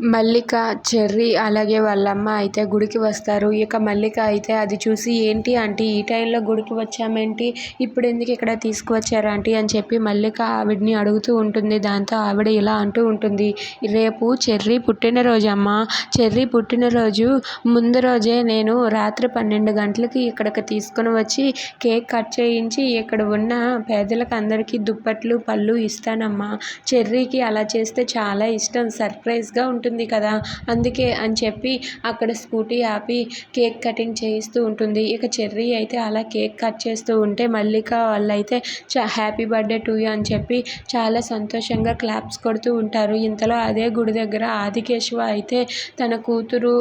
మల్లిక cherry అలాగే వాళ్ళమ్మ అయితే గుడికి వస్తారు. ఇక మల్లిక అయితే అది చూసి ఏంటి ఆంటీ ఈ టైంలో గుడికి వచ్చామేంటి? ఇప్పుడు ఎందుకు ఇక్కడ తీసుకువచ్చారు ఆంటీ? అని చెప్పి మల్లిక ఆవిడని అడుగుతూ ఉంటుంది. దాంతో ఆవిడ ఇలా అంటూ ఉంటుంది రేపు చెర్రీ పుట్టినరోజు అమ్మ. చెర్రీ పుట్టినరోజు ముందు రోజే నేను రాత్రి పన్నెండు గంటలకి ఇక్కడికి తీసుకొని వచ్చి కేక్ కట్ చేయించి ఇక్కడ ఉన్న పేదలకు అందరికీ దుప్పట్లు పళ్ళు ఇస్తానమ్మా. చెర్రీకి అలా చేస్తే చాలా ఇష్టం. సర్ప్రైజ్గా ఉంటుంది. ఉంటుంది కదా. అందుకే అని చెప్పి అక్కడ స్కూటీ ఆపి కేక్ కటింగ్ చేయిస్తూ ఉంటుంది. ఇక చెర్రీ అయితే అలా కేక్ కట్ చేస్తూ ఉంటే మల్లిక వాళ్ళైతే చా హ్యాపీ బర్త్డే టు యూ అని చెప్పి చాలా సంతోషంగా క్లాప్స్ కొడుతూ ఉంటారు. ఇంతలో అదే గుడి దగ్గర ఆదికేశవ అయితే తన కూతురు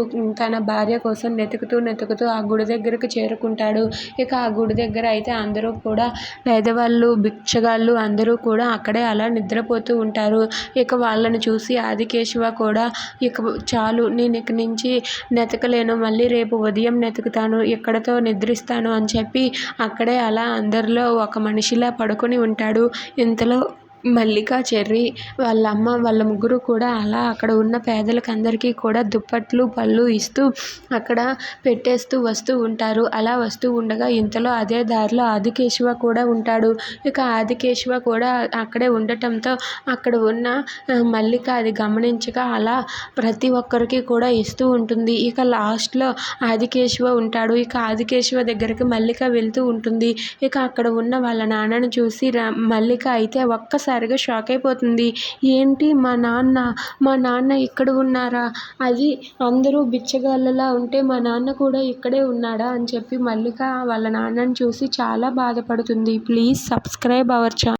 తన భార్య కోసం వెతుకుతూ వెతుకుతూ ఆ గుడి దగ్గరకు చేరుకుంటాడు. ఇక ఆ గుడి దగ్గర అయితే అందరూ కూడా పేదవాళ్ళు భిక్షగాళ్ళు అందరూ కూడా అక్కడే అలా నిద్రపోతూ ఉంటారు. ఇక వాళ్ళని చూసి ఆదికేశవ కూడా ఇక చాలు నేను ఇక నుంచి నెతకలేను మళ్ళీ రేపు ఉదయం నెతుకుతాను ఇక్కడతో నిద్రిస్తాను అని చెప్పి అక్కడే అలా అందరిలో ఒక మనిషిలా పడుకొని ఉంటాడు. ఇంతలో మల్లిక చెర్రీ వాళ్ళ అమ్మ వాళ్ళ ముగ్గురు కూడా అలా అక్కడ ఉన్న పేదలకు అందరికీ కూడా దుప్పట్లు పళ్ళు ఇస్తూ అక్కడ పెట్టేస్తూ వస్తూ ఉంటారు. అలా వస్తూ ఉండగా ఇంతలో అదే దారిలో ఆదికేశవ కూడా ఉంటాడు. ఇక ఆదికేశవ కూడా అక్కడే ఉండటంతో అక్కడ ఉన్న మల్లిక అది గమనించగా అలా ప్రతి ఒక్కరికి కూడా ఇస్తూ ఉంటుంది. ఇక లాస్ట్లో ఆదికేశవ ఉంటాడు. ఇక ఆదికేశవ దగ్గరికి మల్లిక వెళ్తూ ఉంటుంది. ఇక అక్కడ ఉన్న వాళ్ళ నాన్నను చూసి రా మల్లిక అయితే ఒక్కసారిగా షాక్ అయిపోతుంది. ఏంటి మా నాన్న? మా నాన్న ఇక్కడ ఉన్నారా? అది అందరూ బిచ్చగాళ్ళలా ఉంటే మా నాన్న కూడా ఇక్కడే ఉన్నాడా? అని చెప్పి మల్లిక వాళ్ళ నాన్నని చూసి చాలా బాధపడుతుంది. Please subscribe our channel